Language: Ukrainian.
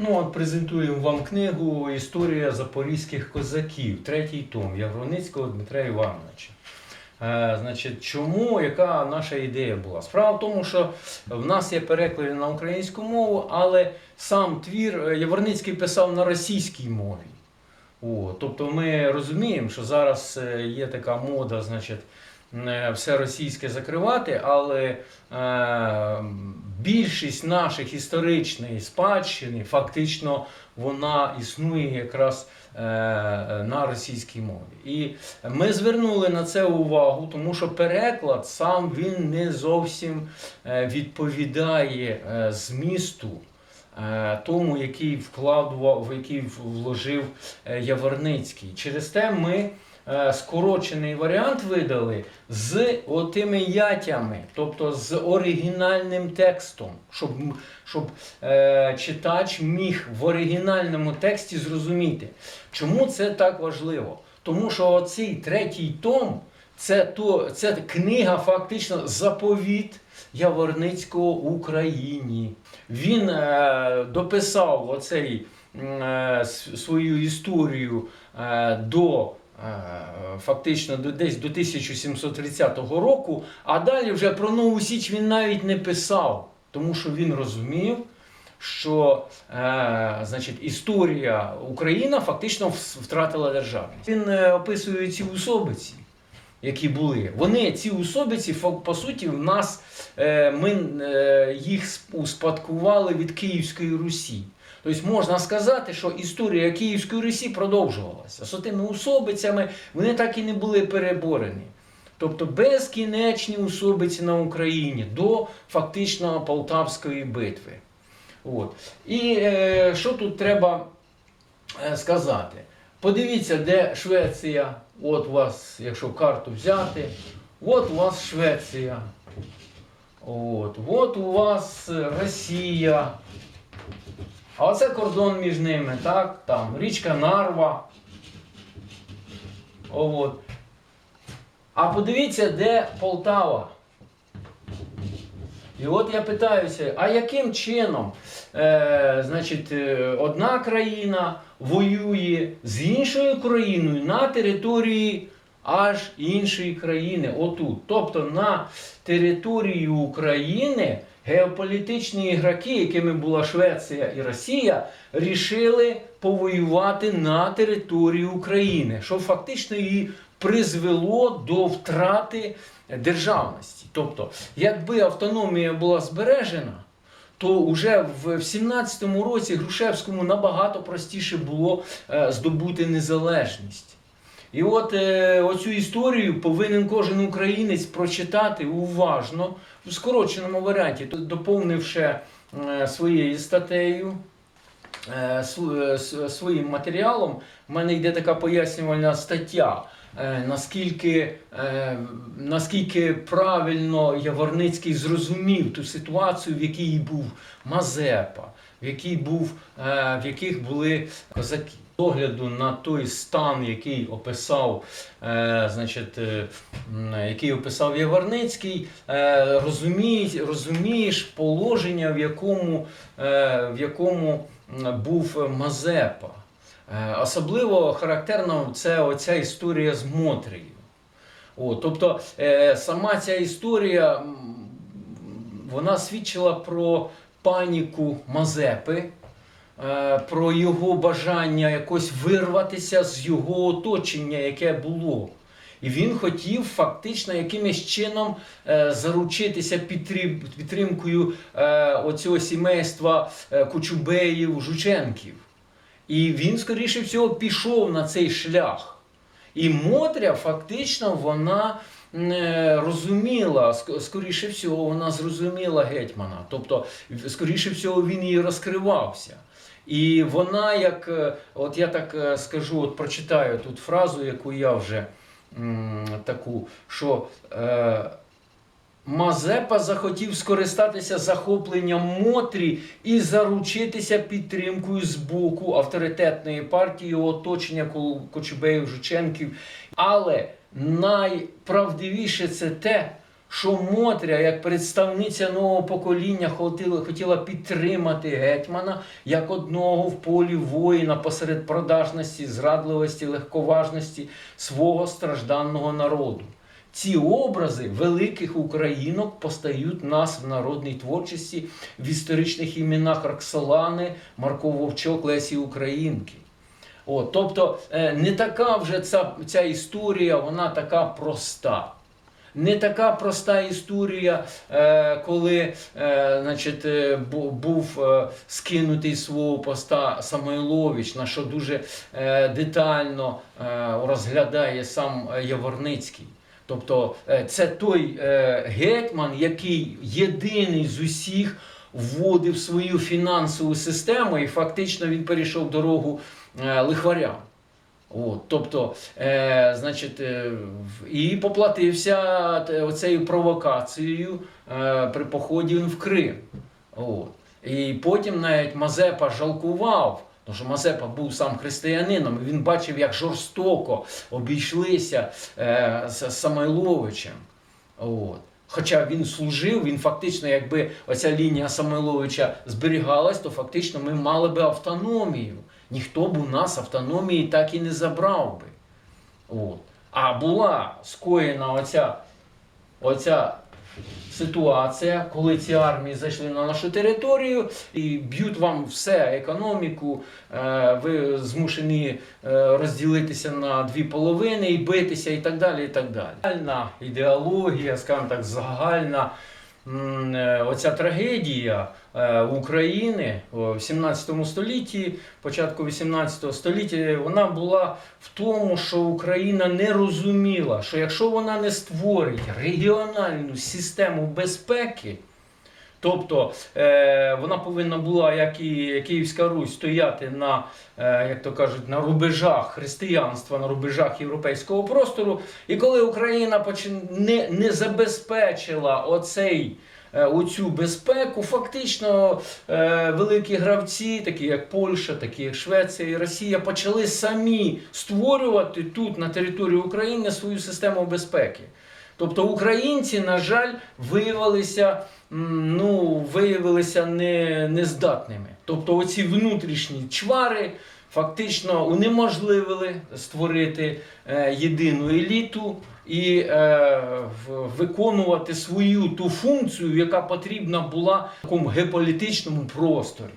Ну, от презентуємо вам книгу Історія запорізьких козаків, третій том Явроницького Дмитра Івановича. Е, значить, чому, яка наша ідея була? Справа в тому, що в нас є переклади на українську мову, але сам твір е, Яворницький писав на російській мові. О, тобто ми розуміємо, що зараз е, є така мода, значить, все російське закривати, але е, більшість наших історичної спадщини фактично вона існує якраз е, на російській мові. І ми звернули на це увагу, тому що переклад сам він не зовсім е, відповідає е, змісту. е, Тому, який вкладував, в який вложив е, Яворницький. Через те ми е, скорочений варіант видали з отими ятями, тобто з оригінальним текстом, щоб, щоб е, читач міг в оригінальному тексті зрозуміти. Чому це так важливо? Тому що оцей третій том це, то, це книга, фактично, заповіт Яворницького Україні. Він е, дописав оцей е, свою історію е, до. Е, Фактично до десь до 1730 року, а далі вже про Нову Січ він навіть не писав, тому що він розумів, що е, значить, історія Україна фактично втратила державність. Він е, описує ці особиці, які були. Вони ці особиці, по суті, в нас е, ми їх успадкували від Київської Русі. Тобто можна сказати, що історія Київської Русі продовжувалася. З тими особицями вони так і не були переборені. Тобто безкінечні особиці на Україні до фактично Полтавської битви. От. І е, що тут треба е, сказати? Подивіться, де Швеція. От у вас, якщо карту взяти, от у вас Швеція. От, от у вас Росія. А оце кордон між ними, так? Там річка Нарва. От. А подивіться, де Полтава. І от я питаюся, а яким чином е, значить, е, одна країна воює з іншою країною на території аж іншої країни, отут. Тобто на території України геополітичні ігроки, якими була Швеція і Росія, рішили повоювати на території України, що фактично її призвело до втрати державності. Тобто, якби автономія була збережена, то вже в 17-му році Грушевському набагато простіше було е, здобути незалежність. І от е, оцю історію повинен кожен українець прочитати уважно в скороченому варіанті, доповнивши е, своєю статтею, е, е, своїм матеріалом. В мене йде така пояснювальна стаття. е, Наскільки, е, наскільки правильно Яворницький зрозумів ту ситуацію, в якій був Мазепа, в якій був, в яких були козаки. Огляду на той стан, який описав, е, значить, е, який описав Яворницький, е, розумієш, розумієш положення, в якому, е, в якому був Мазепа. Е, Особливо характерно це оця історія з Мотрією. О, тобто е, сама ця історія вона свідчила про паніку Мазепи, про його бажання якось вирватися з його оточення, яке було. І він хотів фактично якимось чином е, заручитися підтримкою е, оцього сімейства е, Кочубеїв, Жученків. І він, скоріше всього, пішов на цей шлях. І Мотря фактично вона е, розуміла, скоріше всього, вона зрозуміла гетьмана. Тобто, скоріше всього, він їй розкривався. І вона, як, е, от я так е, скажу, от прочитаю тут фразу, яку я вже м, таку, що е, Мазепа захотів скористатися захопленням Мотрі і заручитися підтримкою з боку авторитетної партії оточення Кочубеїв Жученків. Але найправдивіше це те, що Мотря, як представниця нового покоління, хотіла, хотіла підтримати гетьмана як одного в полі воїна посеред продажності, зрадливості, легковажності свого стражданного народу. Ці образи великих українок постають нас в народній творчості в історичних іменах Роксолани, Марко Вовчок, Лесі Українки. От, тобто е, не така вже ця, ця історія, вона така проста. Не така проста історія, е, коли е, значить, е, був скинутий свого поста Самойлович, на що дуже детально розглядає сам Яворницький. Тобто це той гетьман, який єдиний з усіх вводив свою фінансову систему, і фактично він перейшов дорогу лихварям. От, тобто, е, значить, е, і поплатився те- оцею провокацією е, при поході в Крим. От. І потім навіть Мазепа жалкував, тому що Мазепа був сам християнином, і він бачив, як жорстоко обійшлися е, з Самойловичем. От. Хоча він служив, він фактично, якби оця лінія Самойловича зберігалась, то фактично ми мали би автономію. Ніхто б у нас автономії так і не забрав би. От. А була скоєна оця, оця ситуація, коли ці армії зайшли на нашу територію і б'ють вам все, економіку, е, ви змушені е, розділитися на дві половини і битися, і так далі. і так далі. Загальна ідеологія, скажімо так, загальна оця трагедія е, України в 17 столітті, початку 18 століття, вона була в тому, що Україна не розуміла, що якщо вона не створить регіональну систему безпеки, Тобто е, вона повинна була, як і Київська Русь, стояти на, е, як то кажуть, на рубежах християнства, на рубежах європейського простору. І коли Україна не, не забезпечила оцей, е, оцю безпеку, фактично великі гравці, такі як Польща, такі як Швеція і Росія, почали самі створювати тут, на території України, свою систему безпеки. Тобто українці, на жаль, виявилися, ну, виявилися не, нездатними. Тобто оці внутрішні чвари фактично унеможливили створити е, єдину еліту і е, виконувати свою ту функцію, яка потрібна була в такому геополітичному просторі.